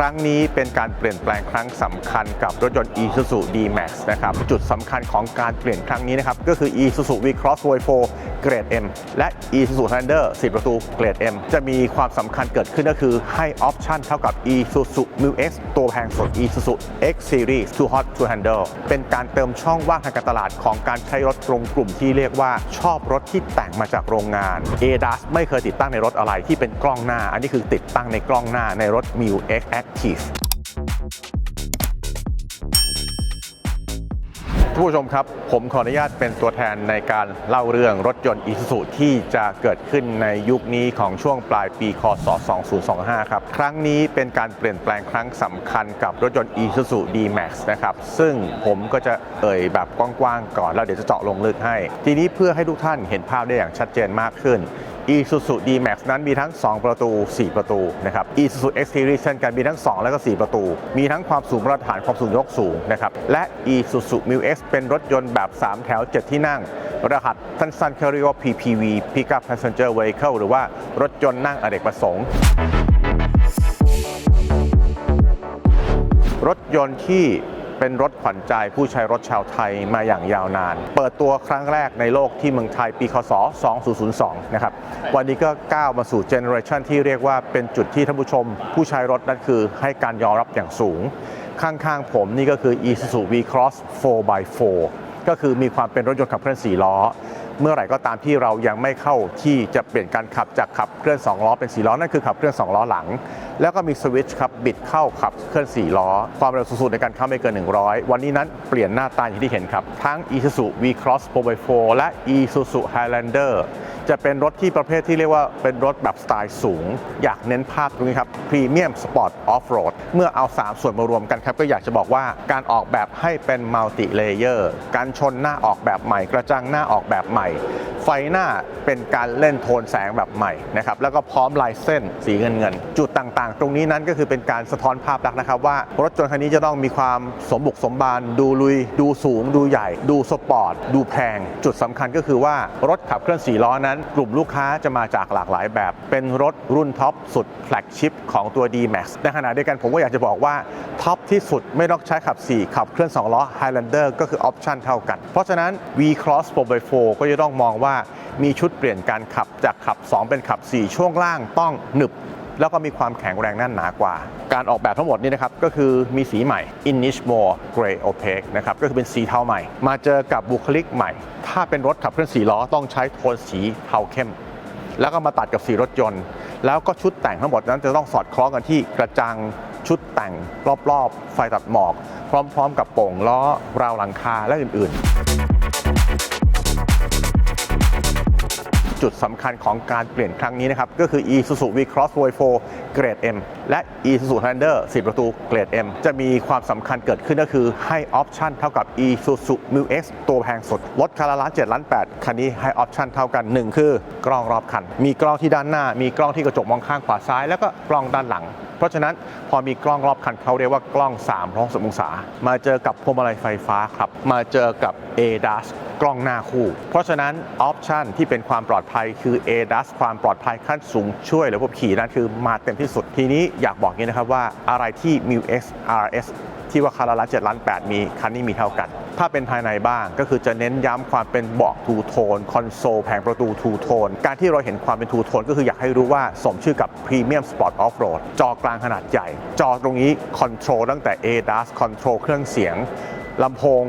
ครั้งนี้เป็นการเปลี่ยนแปลงครั้งสำคัญกับรถยนต์ Isuzu D-Max นะครับ จุดสำคัญของการเปลี่ยนครั้งนี้นะครับ ก็คือ Isuzu V-Cross V4 เกรด M และ Isuzu Highlander 4ประตูเกรด M จะมีความสำคัญเกิดขึ้นก็คือให้ออปชันเท่ากับ Isuzu Mu X ตัวแพงสุด Isuzu X Series Too Hot to Handle เป็นการเติมช่องว่างทางการตลาดของการใช้รถตรงกลุ่มที่เรียกว่าชอบรถที่แต่งมาจากโรงงาน ADAS ไม่เคยติดตั้งในรถอะไรที่เป็นกล้องหน้า อันนี้คือติดตั้งในกล้องหน้าในรถ Mu X Active ท่านผู้ชมครับ ผมขออนุญาตเป็นตัวแทนในการเล่าเรื่องรถยนต์ Isuzu ที่จะเกิดขึ้นในยุคนี้ของช่วงปลายปีคศ 2025 ครับ ครั้งนี้เป็นการเปลี่ยนแปลงครั้งสำคัญกับรถยนต์ Isuzu D-Max นะครับ ซึ่งผมก็จะเอ่ยแบบกว้างๆก่อน แล้วเดี๋ยวจะเจาะลงลึกให้ ทีนี้เพื่อให้ทุกท่านเห็นภาพได้อย่างชัดเจนมากขึ้น Isuzu D-Max นั้นมีทั้ง 2 ประตู 4 ประตูนะครับ Isuzu X Series เช่นกันมีทั้ง 2 และก็ 4 ประตู มีทั้งความสูงมาตรฐานความสูงยกสูงนะครับ และ Isuzu Mu X เป็นรถยนต์แบบ 3 แถว 7 ที่นั่ง รหัสสั้นๆเขาเรียกว่า PPV Pickup Passenger Vehicle หรือว่ารถยนต์นั่งอเนกประสงค์รถยนต์ที่ เป็นรถขวัญใจผู้ใช้รถชาวไทยมาอย่างยาวนาน เปิดตัวครั้งแรกในโลกที่เมืองไทยปีคศ 2002 นะครับ วันนี้ก็ก้าวมาสู่เจเนอเรชันที่เรียกว่าเป็นจุดที่ท่านผู้ชม ผู้ใช้รถนั่นคือให้การยอมรับอย่างสูง ข้างๆผมนี่ก็คือ Isuzu V-Cross 4x4 ก็คือมีความเป็นรถยนต์ขับเคลื่อน4ล้อ เมื่อไหร่ก็ตามที่เรายังไม่เข้าที่จะเปลี่ยนการขับจากขับเคลื่อน2ล้อเป็น4ล้อนั่นคือขับเคลื่อน2ล้อหลัง แล้วก็มีสวิตช์ครับบิดเข้าขับเคลื่อน4ล้อ ความเร็วสูงสุดในการเข้าไม่เกิน 100 วันนี้นั้นเปลี่ยนหน้าตาอย่างที่เห็นครับ ทั้ง Isuzu V-Cross 4x4 และ Isuzu Highlander จะเป็นรถที่ประเภทที่เรียกว่าเป็นรถแบบสไตล์สูง อยากเน้นภาพตรงนี้ครับพรีเมียมสปอร์ตออฟโรดเมื่อเอา 3 ส่วนมารวมกันครับ ก็อยากจะบอกว่าการออกแบบให้เป็นมัลติเลเยอร์การชนหน้าออกแบบใหม่กระจังหน้าออกแบบใหม่ high. ไฟหน้าเป็นการเล่นโทนแสงแบบใหม่นะครับแล้วก็พร้อมลายเส้นสีเงินเงินๆจุดต่างๆ ตรงนี้นั้นก็คือเป็นการสะท้อนภาพลักษณ์นะครับว่ารถยนต์คันนี้จะต้องมีความสมบุกสมบาน ดูลุย ดูสูง ดูใหญ่ ดูสปอร์ต ดูแพง จุดสำคัญก็คือว่ารถขับเคลื่อน4ล้อนั้น กลุ่มลูกค้าจะมาจากหลากหลายแบบ เป็นรถรุ่นท็อปสุดแฟลกชิพของตัว D-Max ในขณะเดียวกันผมก็อยากจะบอกว่าท็อปที่สุดไม่ต้องใช้ขับ 4 ขับเคลื่อน2ล้อ Highlander ก็คือออปชันเท่ากัน เพราะฉะนั้น V-Cross 4x4 ก็จะต้องมองว่ามีชุดเปลี่ยนการขับจากขับ 2 เป็นขับ 4 ช่วงล่างต้องหนึบ แล้วก็มีความแข็งแรงแน่นหนากว่า การออกแบบทั้งหมดนี้นะครับ ก็คือมีสีใหม่ Inish More Gray Opaque นะครับ ก็คือเป็นสีเทาใหม่ มาเจอกับบุคลิกใหม่ ถ้าเป็นรถขับเคลื่อนสีล้อต้องใช้โทนสีเทาเข้ม แล้วก็มาตัดกับสีรถยนต์ แล้วก็ชุดแต่งทั้งหมดนั้นจะต้องสอดคล้องกันที่กระจังชุดแต่งรอบๆ ไฟตัดหมอก พร้อม ๆ กับโป่งล้อราวหลังคาและอื่น ๆ จุดสำคัญของการเปลี่ยนครั้งนี้นะครับ ก็คือ Isuzu V-Cross V4 เกรด M และ Isuzu Highlander 4ประตูเกรด M จะมีความสำคัญเกิดขึ้นก็คือให้ออปชันเท่ากับ Isuzu Mu X ตัวแพงสุดรถคันละล้าน7ล้าน8คันนี้ให้ออปชันเท่ากัน 1 คือกล้องรอบคัน มีกล้องที่ด้านหน้า มีกล้องที่กระจกมองข้างขวาซ้าย แล้วก็กล้องด้านหลังเพราะฉะนั้นพอมีกล้องรอบคันเขาเรียกว่ากล้อง360องศา มาเจอกับพวงมาลัยไฟฟ้าครับ มาเจอกับ ADAS กล้องหน้าคู่ เพราะฉะนั้นออปชันที่เป็นความปลอดภัยคือ ADAS ความปลอดภัยขั้นสูงช่วยหรือผู้ขี่นั่นคือมาเต็มที่สุดทีนี้อยากบอกงนี้นะครับว่าอะไรที่ Mu X RS ที่ว่าคาราละ7ล้าน8มีคันนี้มีเท่ากัน ถ้าเป็นภายในบ้าง ก็คือจะเน้นย้ำความเป็นเบาะทูโทน คอนโซลแผงประตูทูโทน การที่เราเห็นความเป็นทูโทนก็คืออยากให้รู้ว่าสมชื่อกับ Premium Sport Off-Road จอกลางขนาดใหญ่ จอตรงนี้คอนโทรลตั้งแต่ ADAS คอนโทรลเครื่องเสียงลำโพง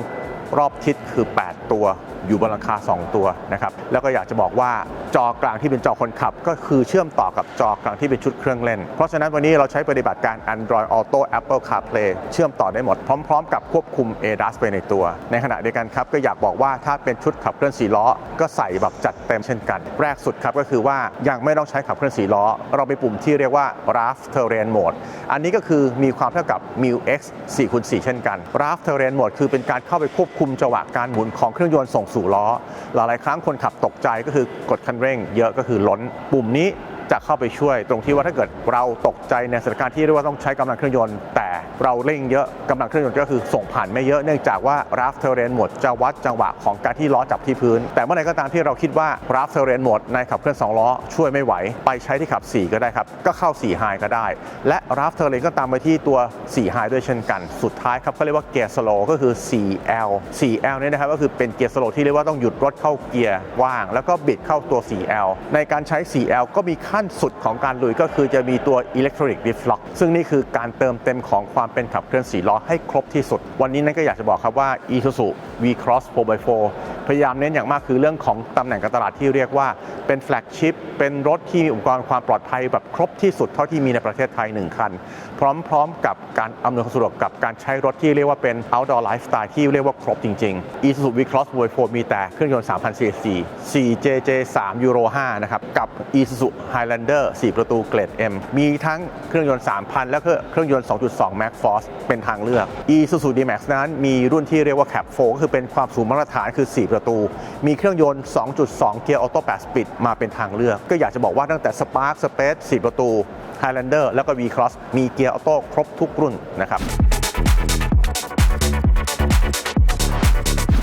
รอบทิศคือ 8 ตัว อยู่บนหลังคา 2 ตัวนะครับแล้วก็อยากจะบอกว่าจอกลางที่เป็นจอคนขับ ก็คือเชื่อมต่อกับจอกลางที่เป็นชุดเครื่องเล่น เพราะฉะนั้นวันนี้เราใช้ปฏิบัติการ Android Auto Apple CarPlay เชื่อมต่อได้หมด พร้อม ๆ กับควบคุม ADAS ไปในตัว ในขณะเดียวกันครับก็อยากบอกว่าถ้าเป็นชุดขับเคลื่อน4ล้อ ก็ใส่แบบจัดเต็มเช่นกัน แรกสุดครับก็คือว่ายังไม่ต้องใช้ขับเคลื่อน4ล้อ เราไปปุ่มที่เรียกว่า RAV Terrain Mode อันนี้ก็คือมีความเท่ากับ Mu X 4คูณ4เช่นกัน RAV Terrain Mode คือเป็นการเข้าไปควบคุมจังหวะการหมุนของเครื่องยนต์ส่งสู่ล้อ หลายๆครั้งคนขับตกใจก็คือกดคันเร่ง เยอะก็คือล้น ปุ่มนี้ จะเข้าไปช่วย ตรงที่ว่าถ้าเกิดเราตกใจในสถานการณ์ที่เรียกว่าต้องใช้กำลังเครื่องยนต์แต่เราเร่งเยอะกำลังเครื่องยนต์ก็คือส่งผ่านไม่เยอะเนื่องจากว่า r a f Terrain Mode จะวัดจังหวะของการที่ล้อจับที่พื้น แต่เมื่อไหร่ก็ตามที่เราคิดว่า r a f Terrain Mode ในขับเคลื่อน2ล้อช่วยไม่ไหว ไปใช้ที่ขับ 4 ก็ได้ครับ ก็เข้า4 High ก็ได้ และ r a f Terrain ก็ตามไปที่ตัว4 High ด้วยเช่นกันสุดท้ายครับเขาเรียกว่าเกียร์สโลก็คือ 4L 4L เนี่ยนะครับก็คือเป็นเกียร์สโลที่เรียกว่าต้องหยุดรถเข้าเกียร์ว่าง แล้วก็บิดเข้าตัว 4L ในการใช้ 4L ก็มีขั้นสุดของการลุยก็คือจะมีตัว Electronic Diff Lock ซึ่งนี่คือการเติมเต็มของความเป็นขับเคลื่อน4ล้อให้ครบที่สุด วันนี้นั่นก็อยากจะบอกครับว่า Isuzu V-Cross 4x4 พยายามเน้นอย่างมากคือเรื่องของตำแหน่งการตลาดที่เรียกว่า เป็นแฟลกชิพเป็นรถที่มีอุปกรณ์ความปลอดภัยแบบครบที่สุดเท่าที่มีในประเทศไทย 1 คัน พร้อมๆกับการอำนวยความสะดวกกับการใช้รถที่เรียกว่าเป็น outdoor lifestyle ที่เรียกว่าครบจริงๆ Isuzu V-Cross 4x4 มีแต่เครื่องยนต์3,000 cc 4JJ 3 Euro 5นะครับกับ Isuzu Highlander 4 ประตูเกรด M มีทั้งเครื่องยนต์ 3,000 และเครื่องยนต์ 2.2 Max Force เป็นทางเลือก Isuzu D-Max นั้นมีรุ่นที่เรียกว่า Cap 4ก็คือเป็นความสูงมาตรฐานคือ 4 ประตู มีเครื่องยนต์ 2.2 เกียร์ออโต้8สปีดมาเป็นทางเลือก ก็อยากจะบอกว่าตั้งแต่ Spark Space 4 ประตู Highlander แล้วก็ V-Cross มีเกียร์ออโต้ครบทุกรุ่นนะครับ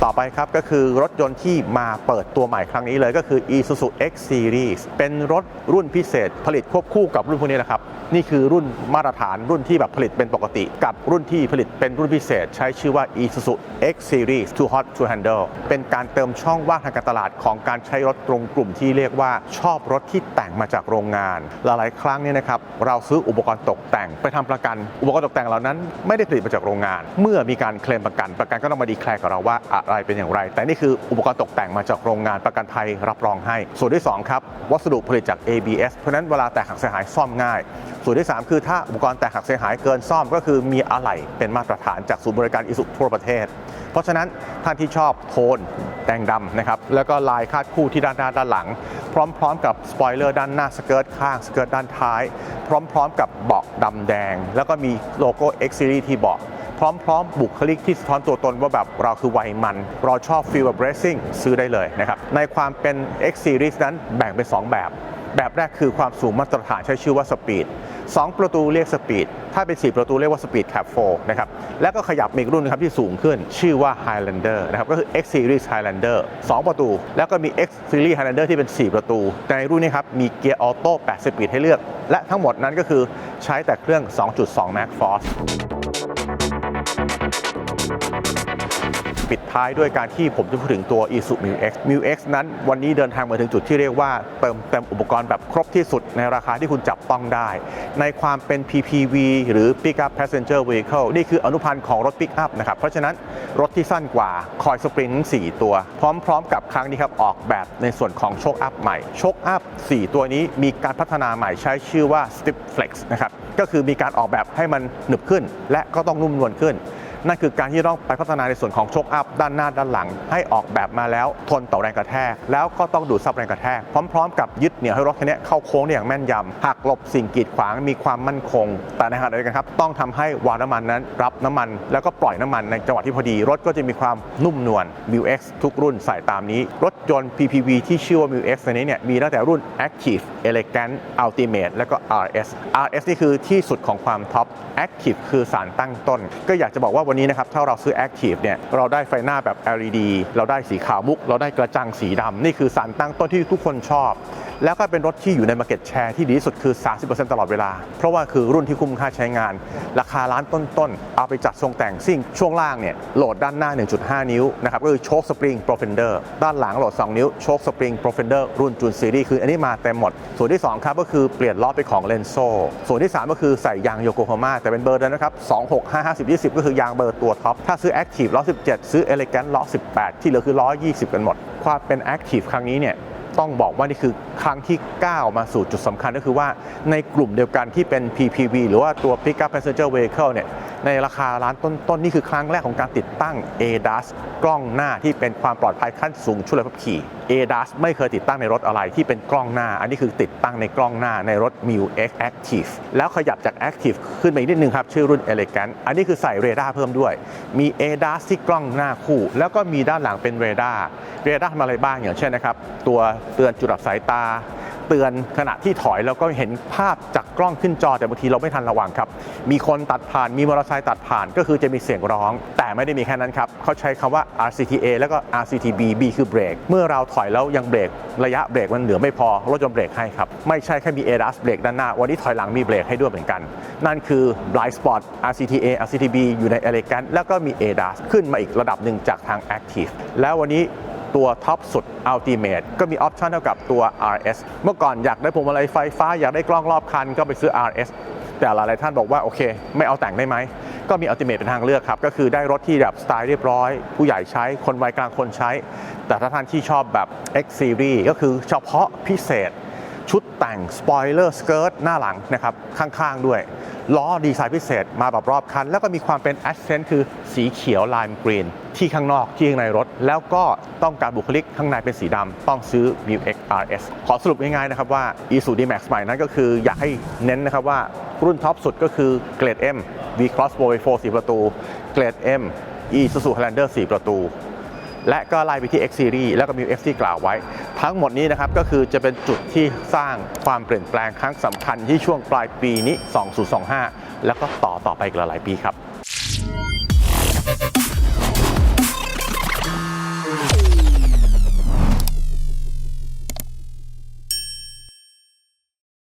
ต่อไปครับก็คือรถยนต์ที่มาเปิดตัวใหม่ครั้งนี้เลยก็คือ Isuzu X Series เป็นรถรุ่นพิเศษผลิตควบคู่กับรุ่นพวกนี้นะครับ นี่คือรุ่นมาตรฐานรุ่นที่แบบผลิตเป็นปกติ กับรุ่นที่ผลิตเป็นรุ่นพิเศษ ใช้ชื่อว่า Isuzu X Series Too Hot to Handle เป็นการเติมช่องว่างทางการตลาดของการใช้รถตรงกลุ่มที่เรียกว่าชอบรถที่แต มาจากโรงงาน หลายๆ ครั้งเนี่ยนะครับเราซื้ออุปกรณ์ตกแต่งไปทำประกัน อุปกรณ์ตกแต่งเหล่านั้นไม่ได้ผลิตมาจากโรงงาน เมื่อมีการเคลมประกัน ประกันก็ต้องมาดีแคลร์กับเราว่าอะไรเป็นอย่างไร แต่นี่คืออุปกรณ์ตกแต่งมาจากโรงงานประกันภัยรับรองให้ ส่วนที่สองครับวัสดุผลิตจาก ABS เพราะฉะนั้นเวลาแตกหักเสียหายซ่อมง่าย ส่วนที่ 3 คือถ้าอุปกรณ์แตกหักเสียหายเกินซ่อมก็คือมีอะไหล่เป็นมาตรฐานจากศูนย์บริการอิสุทั่วประเทศ เพราะฉะนั้นท่านที่ชอบโทนแดงดำนะครับแล้วก็ลายคาดคู่ที่ด้านหน้าด้านหลัง พร้อม ๆ กับสปอยเลอร์ด้านหน้าสเกิร์ตข้างสเกิร์ตด้านท้าย พร้อม ๆ กับเบาะดำแดง แล้วก็มีโลโก้ X Series ที่เบาะพร้อม ๆ บุคลิกที่สะท้อนตัวตนว่าแบบเราคือวัยมัน เราชอบฟีลแบบเรซซิ่งซื้อได้เลยนะครับในความเป็น X Series นั้นแบ่งเป็น 2 แบบ แบบแรกคือความสูงมาตรฐานใช้ชื่อว่าสปีด2ประตูเรียกสปีดถ้าเป็น 4 ประตูเรียกว่าสปีดแคป4นะครับแล้วก็ขยับมาอีกรุ่นนะครับที่สูงขึ้นชื่อว่า Highlander นะครับก็คือ X Series Highlander 2 ประตู แล้วก็มี X Series Highlander ที่เป็น 4 ประตู ในรุ่นนี้ครับมีเกียร์ออโต้8สปีดให้เลือก และทั้งหมดนั้นก็คือใช้แต่เครื่อง 2.2 Max Force ปิดท้ายด้วยการที่ผมจะพูดถึงตัว Isuzu Mu X Mu X นั้นวันนี้เดินทางมาถึงจุดที่เรียกว่าเติมเต็มอุปกรณ์แบบครบที่สุดในราคาที่คุณจับต้องได้ ในความเป็น PPV หรือ Pickup Passenger Vehicle นี่คืออนุพันธ์ของรถ Pickup นะครับ เพราะฉะนั้นรถที่สั้นกว่าคอยสปริง4ตัว พร้อมๆ กับครั้งนี้ครับออกแบบในส่วนของโชคอัพใหม่โชคอัพ4 ตัวนี้มีการพัฒนาใหม่ใช้ชื่อว่า Stiff Flex นะครับก็คือมีการออกแบบให้มันหนึบขึ้น และก็ต้องนุ่มนวลขึ้น นั่นคือการที่ต้องไปพัฒนาในส่วนของโชคอัพด้านหน้าด้านหลัง ให้ออกแบบมาแล้วทนต่อแรงกระแทก แล้วก็ต้องดูดซับแรงกระแทก พร้อมๆ กับยึดเหนี่ยวให้รถคันนี้เข้าโค้งได้อย่างแม่นยำหักหลบสิ่งกีดขวางมีความมั่นคง แต่ในขณะเดียวกันครับต้องทำให้วาล์วน้ำมันนั้น รับน้ำมัน แล้วก็ปล่อยน้ำมันในจังหวะที่พอดี รถก็จะมีความนุ่มนวล m ิ X ทุกรุ่นใส่ตามนี้ รถยนต์ PPV ที่ชื่อว่า m ิ X ในนี้เนี่ยมีตั้งแต่รุ่น Active Elegant Ultimate แล้วก็ RS RS นี่คือที่สุดของความท็อป Active คือสารตั้งต้น ก็อยากจะบอกว่าวันนี้นะครับถ้าเราซื้อ Active เนี่ยเราได้ไฟหน้าแบบ LED เราได้สีขาวมุก เราได้กระจังสีดำนี่คือสารตั้งต้นที่ทุกคนชอบ แล้วก็เป็นรถที่อยู่ใน Market Share ที่ดีที่สุดคือ 30%ตลอดเวลา เพราะว่าคือรุ่นที่คุ้มค่าใช้งาน ราคาล้านต้นๆ เอาไปจัดทรงแต่งซิ่ง ช่วงล่างเนี่ยโหลดด้านหน้า 1.5 นิ้วนะครับก็คือโชคสปริงโปรเฟนเดอร์ด้านหลังโหลด 2 นิ้วโชคสปริงโปรเฟนเดอร์รุ่นจูนซีรีส์คืออันนี้มาเต็มหมด ส่วนที่ 2 ครับก็คือเปลี่ยนล้อไปนของเลนโซส่วนที่ 3 ก็คือใส่ยางโยโกฮาม่าแต่เป็นเบอร์เดิมนะครับ26 5 50 20 ก็คือยางเบอร์ตัวท็อป ถ้าซื้อ Active ล้อ17 ซื้อ Elegant ล้อ18 ที่เหลือคือล้อ 20 กันหมด ความเป็น Active ครั้งนี้เนี่ยต้องบอกว่านี่คือครั้งที่ 9 มาสู่จุดสำคัญก็คือว่าในกลุ่มเดียวกันที่เป็น PPV หรือว่าตัว Pickup Passenger Vehicle เนี่ย ในราคาล้านต้นๆนี่คือครั้งแรกของการติดตั้ง ADAS กล้องหน้าที่เป็นความปลอดภัยขั้นสูงช่วยเหลือขับขี่ ADAS ไม่เคยติดตั้งในรถอะไรที่เป็นกล้องหน้า อันนี้คือติดตั้งในกล้องหน้าในรถ m i u X Active แล้วขยับจาก Active ขึ้นมาอีกนิดนึงครับ ชื่อรุ่น Elegant อันนี้คือใส่เรดาร์เพิ่มด้วย มี ADAS ที่กล้องหน้าคู่ แล้วก็มีด้านหลังเป็นเรดาร์เรดาร์ทำอะไรบ้างอย่างเช่นนะครับตัวเตือนจุดอับสายตา เตือนขณะที่ถอยแล้วก็เห็นภาพจากกล้องขึ้นจอแต่บางทีเราไม่ทันระวังครับ มีคนตัดผ่านมีมอเตอร์ไซค์ตัดผ่านก็คือจะมีเสียงร้อง แต่ไม่ได้มีแค่นั้นครับเขาใช้คำว่า RCTA แล้วก็ RCTB B คือเบรกเมื่อเราถอยแล้วยังเบรกระยะเบรกมันเหลือไม่พอรถยนต์เบรกให้ครับไม่ใช่แค่มี ADAS เบรกด้านหน้า วันนี้ถอยหลังมีเบรกให้ด้วยเหมือนกัน นั่นคือ Blind Spot RCTA RCTB อยู่ใน Elegant แล้วก็มี ADAS ขึ้นมาอีกระดับหนึ่งจากทาง Active แล้ววันนี้ ตัวท็อปสุด Ultimate ก็มีออปชันเท่ากับตัว RS เมื่อก่อนอยากได้พวงมาลัยไฟฟ้าอยากได้กล้องรอบคันก็ไปซื้อ RS แต่หลายๆท่านบอกว่าโอเค ไม่เอาแต่งได้ไหม ก็มี Ultimate เป็นทางเลือกครับ ก็คือได้รถที่แบบสไตล์เรียบร้อย ผู้ใหญ่ใช้คนวัยกลางคนใช้ แต่ถ้าท่านที่ชอบแบบ X Series ก็คือเฉพาะพิเศษ ชุดแต่งสปอยเลอร์สเกิร์ตหน้าหลังนะครับข้างๆด้วย ล้อดีไซน์พิเศษมาแบบรอบคัน แล้วก็มีความเป็นแอสเซนต์คือสีเขียวลายกรีนที่ข้างนอกที่ข้างในรถ แล้วก็ต้องการบุคลิกข้างในเป็นสีดำต้องซื้อ m u X RS ขอสรุปง่ายๆนะครับว่า Isuzu D-Max ใหม่นั้นก็คืออยากให้เน้นนะครับว่ารุ่นท็อปสุดก็คือเกรด M V Cross 4 4ประตู เกรด M Isuzu Highlander 4 ประตู และก็ไล่ไปที่ X Series แล้วก็มี F ที่กล่าวไว้ ทั้งหมดนี้นะครับก็คือจะเป็นจุดที่สร้างความเปลี่ยนแปลงครั้งสำคัญที่ช่วงปลายปีนี้ 2025 แล้วก็ต่อต่อไปอีกหลายปีครับ